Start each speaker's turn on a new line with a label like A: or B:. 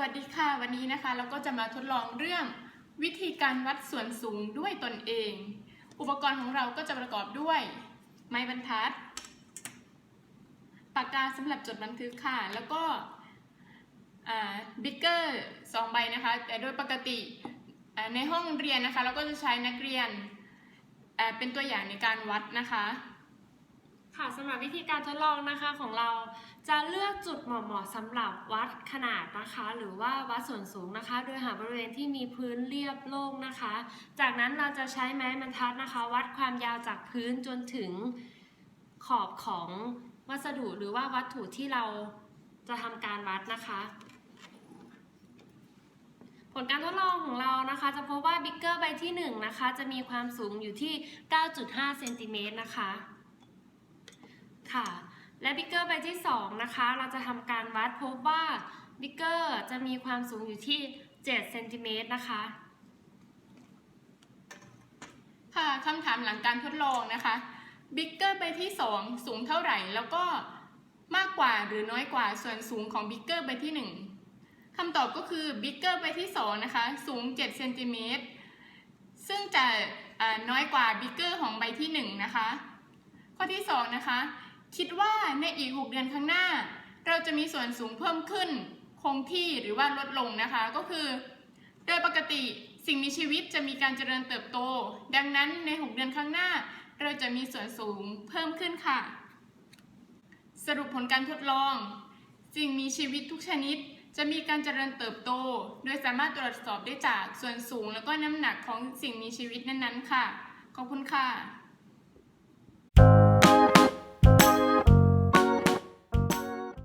A: วัสดีค่ะ วันนี้นะคะเราก็จะมาทดลองเรื่องวิธีการวัดส่วนสูงด้วยตนเอง อุปกรณ์ของเราก็จะประกอบด้วย ไม้บรรทัด ปากกาสำหรับจดบันทึกค่ะ แล้วก็บิ๊กเกอร์สองใบนะคะ แต่โดยปกติในห้องเรียนนะคะ เราก็จะใช้นักเรียนเป็นตัวอย่างในการวัดนะคะ
B: ค่ะสำหรับวิธีการทดลองนะคะของเราจะ อกจุดเหมาะๆสำหรับวัดขนาดนะคะ หรือว่าวัดส่วนสูงนะคะ โดยหาบริเวณที่มีพื้นเรียบโล่งนะคะ จากนั้นเราจะใช้ไม้บรรทัดนะคะ วัดความยาวจากพื้นจนถึงขอบของวัสดุหรือว่าวัตถุที่เราจะทำการวัดนะคะ ผลการทดลองของเรานะคะจะพบว่าบิ๊กเกอร์ใบที่1นะคะจะมีความสูงอยู่ที่ 9.5 เซนติเมตรนะคะค่ะ และบิ๊กเกอร์ใบที่2นะคะเราจะทำการวัดพบว่าบิ๊กเกอร์จะมีความสูงอยู่ที่7เซนติเมตรนะคะ
A: ค่ะคำถามหลังการทดลองนะคะบิ๊กเกอร์ใบที่ 2 สูงเท่าไหร่ แล้วก็มากกว่าหรือน้อยกว่าส่วนสูงของบิ๊กเกอร์ใบที่ 1คำตอบก็คือบิ๊กเกอร์ใบที่ 2 นะคะ สูง7เซนติเมตรซึ่งจะน้อยกว่าบิ๊กเกอร์ของใบที่ 1 นะคะ ข้อที่ 2 นะคะ คิดว่าในอีก 6 เดือนข้างหน้า เราจะมีส่วนสูงเพิ่มขึ้น คงที่หรือว่าลดลงนะคะ ก็คือ โดยปกติสิ่งมีชีวิตจะมีการเจริญเติบโต ดังนั้นใน 6 เดือนข้างหน้า เราจะมีส่วนสูงเพิ่มขึ้นค่ะ สรุปผลการทดลอง สิ่งมีชีวิตทุกชนิดจะมีการเจริญเติบโต โดยสามารถตรวจสอบได้จากส่วนสูง และก็น้ำหนักของสิ่งมีชีวิตนั้นๆ ค่ะ ขอบคุณค่ะ